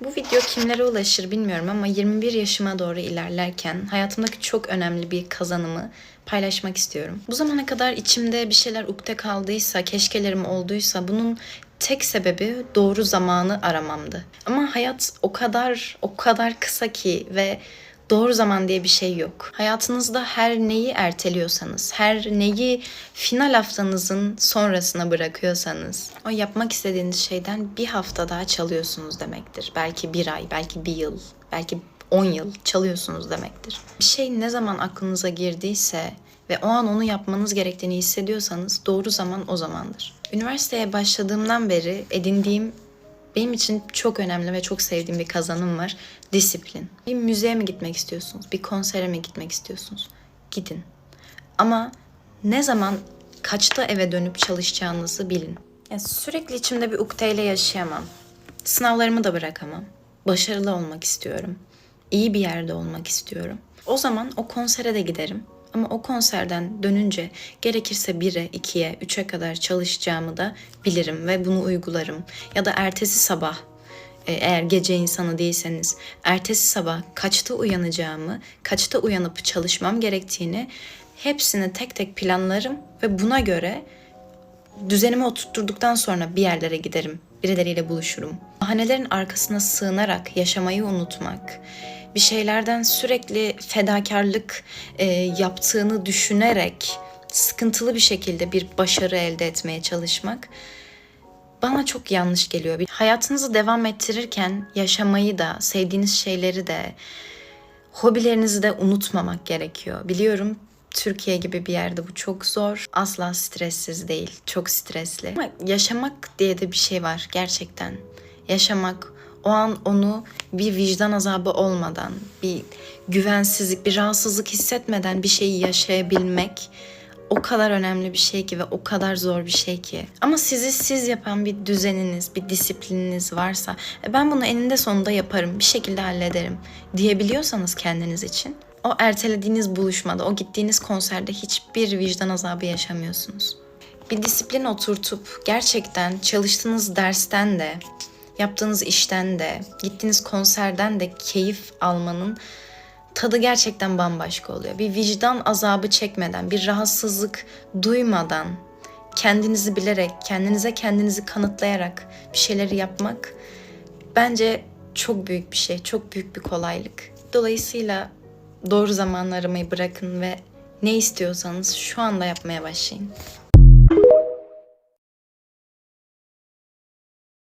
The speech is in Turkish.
Bu video kimlere ulaşır bilmiyorum ama 21 yaşıma doğru ilerlerken hayatımdaki çok önemli bir kazanımı paylaşmak istiyorum. Bu zamana kadar içimde bir şeyler ukde kaldıysa, keşkelerim olduysa bunun tek sebebi doğru zamanı aramamdı. Ama hayat o kadar o kadar kısa ki ve doğru zaman diye bir şey yok. Hayatınızda her neyi erteliyorsanız, her neyi final haftanızın sonrasına bırakıyorsanız, o yapmak istediğiniz şeyden bir hafta daha çalıyorsunuz demektir. Belki bir ay, belki bir yıl, belki 10 yıl çalıyorsunuz demektir. Bir şey ne zaman aklınıza girdiyse ve o an onu yapmanız gerektiğini hissediyorsanız doğru zaman o zamandır. Üniversiteye başladığımdan beri edindiğim benim için çok önemli ve çok sevdiğim bir kazanım var. Disiplin. Bir müzeye mi gitmek istiyorsunuz? Bir konsere mi gitmek istiyorsunuz? Gidin. Ama ne zaman kaçta eve dönüp çalışacağınızı bilin. Ya sürekli içimde bir ukdeyle yaşayamam. Sınavlarımı da bırakamam. Başarılı olmak istiyorum. İyi bir yerde olmak istiyorum. O zaman o konsere de giderim. Ama o konserden dönünce gerekirse 1'e, 2'ye, 3'e kadar çalışacağımı da bilirim ve bunu uygularım. Ya da ertesi sabah e, eğer gece insanı değilseniz ertesi sabah kaçta uyanacağımı, kaçta uyanıp çalışmam gerektiğini hepsini tek tek planlarım ve buna göre düzenimi oturtturduktan sonra bir yerlere giderim. Birileriyle buluşurum. Bahanelerin arkasına sığınarak yaşamayı unutmak, bir şeylerden sürekli fedakarlık e, yaptığını düşünerek sıkıntılı bir şekilde bir başarı elde etmeye çalışmak bana çok yanlış geliyor. Hayatınızı devam ettirirken yaşamayı da, sevdiğiniz şeyleri de, hobilerinizi de unutmamak gerekiyor. Biliyorum Türkiye gibi bir yerde bu çok zor. Asla stressiz değil. Çok stresli. Ama yaşamak diye de bir şey var gerçekten. Yaşamak o an onu bir vicdan azabı olmadan, bir güvensizlik, bir rahatsızlık hissetmeden bir şeyi yaşayabilmek o kadar önemli bir şey ki ve o kadar zor bir şey ki. Ama sizi siz yapan bir düzeniniz, bir disiplininiz varsa "E, ben bunu eninde sonunda yaparım, bir şekilde hallederim diyebiliyorsanız kendiniz için o ertelediğiniz buluşmada, o gittiğiniz konserde hiçbir vicdan azabı yaşamıyorsunuz. Bir disiplin oturtup gerçekten çalıştığınız dersten de, yaptığınız işten de, gittiğiniz konserden de keyif almanın tadı gerçekten bambaşka oluyor. Bir vicdan azabı çekmeden, bir rahatsızlık duymadan, kendinizi bilerek, kendinize kendinizi kanıtlayarak bir şeyleri yapmak bence çok büyük bir şey, çok büyük bir kolaylık. Dolayısıyla doğru zamanı aramayı bırakın ve ne istiyorsanız şu anda yapmaya başlayın.